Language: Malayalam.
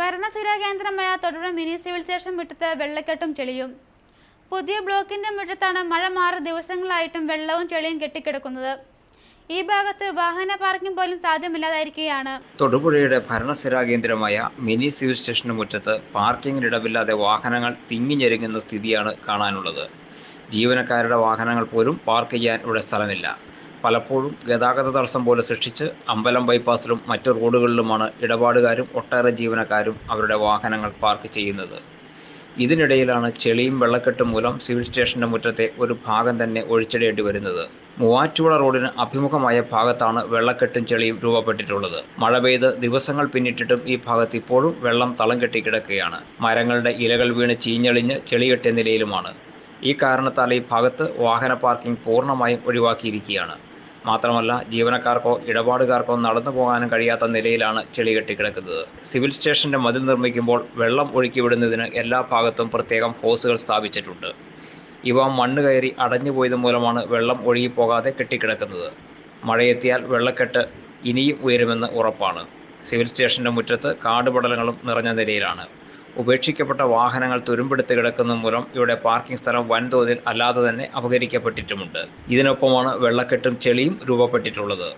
ഭരണസിരാ കേന്ദ്രമായ തൊടുപുഴ മിനി സിവിൽ സ്റ്റേഷൻ മുറ്റത്ത് വെള്ളക്കെട്ടും ചെളിയും. പുതിയ ബ്ലോക്കിന്റെ മുറ്റത്താണ് മഴ മാറി ദിവസങ്ങളായിട്ടും വെള്ളവും ചെളിയും കെട്ടിക്കിടക്കുന്നത്. ഈ ഭാഗത്ത് വാഹന പാർക്കിംഗ് പോലും സാധ്യമല്ലാതായിരിക്കുകയാണ്. തൊടുപുഴയുടെ ഭരണസിരാ കേന്ദ്രമായ മിനി സിവിൽ സ്റ്റേഷന് മുറ്റത്ത് പാർക്കിങ്ങിനിടവില്ലാതെ വാഹനങ്ങൾ തിങ്ങിഞ്ഞെരുങ്ങുന്ന സ്ഥിതിയാണ് കാണാനുള്ളത്. ജീവനക്കാരുടെ വാഹനങ്ങൾ പോലും പാർക്ക് ചെയ്യാൻ ഇവിടെ സ്ഥലമില്ല. പലപ്പോഴും ഗതാഗത തടസ്സം പോലെ സൃഷ്ടിച്ച് അമ്പലം ബൈപ്പാസിലും മറ്റ് റോഡുകളിലുമാണ് ഇടപാടുകാരും ഒട്ടേറെ ജീവനക്കാരും അവരുടെ വാഹനങ്ങൾ പാർക്ക് ചെയ്യുന്നത്. ഇതിനിടയിലാണ് ചെളിയും വെള്ളക്കെട്ടും മൂലം സിവിൽ സ്റ്റേഷന്റെ മുറ്റത്തെ ഒരു ഭാഗം തന്നെ ഒഴിച്ചിടേണ്ടി വരുന്നത്. മൂവാറ്റുപുഴ റോഡിന് അഭിമുഖമായ ഭാഗത്താണ് വെള്ളക്കെട്ടും ചെളിയും രൂപപ്പെട്ടിട്ടുള്ളത്. മഴ പെയ്ത് ദിവസങ്ങൾ പിന്നിട്ടിട്ടും ഈ ഭാഗത്ത് ഇപ്പോഴും വെള്ളം തളം കെട്ടി കിടക്കുകയാണ്. മരങ്ങളുടെ ഇലകൾ വീണ് ചീഞ്ഞളിഞ്ഞ് ചെളികെട്ടിയ നിലയിലുമാണ്. ഈ കാരണത്താൽ ഈ ഭാഗത്ത് വാഹന പാർക്കിംഗ് പൂർണമായും ഒഴിവാക്കിയിരിക്കുകയാണ്. മാത്രമല്ല ജീവനക്കാർക്കോ ഇടപാടുകാർക്കോ നടന്നു പോകാനും കഴിയാത്ത നിലയിലാണ് ചെളി കെട്ടിക്കിടക്കുന്നത്. സിവിൽ സ്റ്റേഷന്റെ മതിൽ നിർമ്മിക്കുമ്പോൾ വെള്ളം ഒഴുക്കി വിടുന്നതിന് എല്ലാ ഭാഗത്തും പ്രത്യേകം ഹോസുകൾ സ്ഥാപിച്ചിട്ടുണ്ട്. ഇവ മണ്ണ് കയറി അടഞ്ഞുപോയത് മൂലമാണ് വെള്ളം ഒഴുകിപ്പോകാതെ കെട്ടിക്കിടക്കുന്നത്. മഴയെത്തിയാൽ വെള്ളക്കെട്ട് ഇനിയും ഉയരുമെന്ന് ഉറപ്പാണ്. സിവിൽ സ്റ്റേഷന്റെ മുറ്റത്ത് കാടുപടലങ്ങളും നിറഞ്ഞ നിലയിലാണ്. ഉപേക്ഷിക്കപ്പെട്ട വാഹനങ്ങൾ തുരുമ്പെടുത്ത് കിടക്കുന്ന മൂലം ഇവിടെ പാർക്കിംഗ് സ്ഥലം വൻതോതിൽ അല്ലാതെ തന്നെ അപകരിക്കപ്പെട്ടിട്ടുമുണ്ട്. ഇതിനൊപ്പമാണ് വെള്ളക്കെട്ടും ചെളിയും രൂപപ്പെട്ടിട്ടുള്ളത്.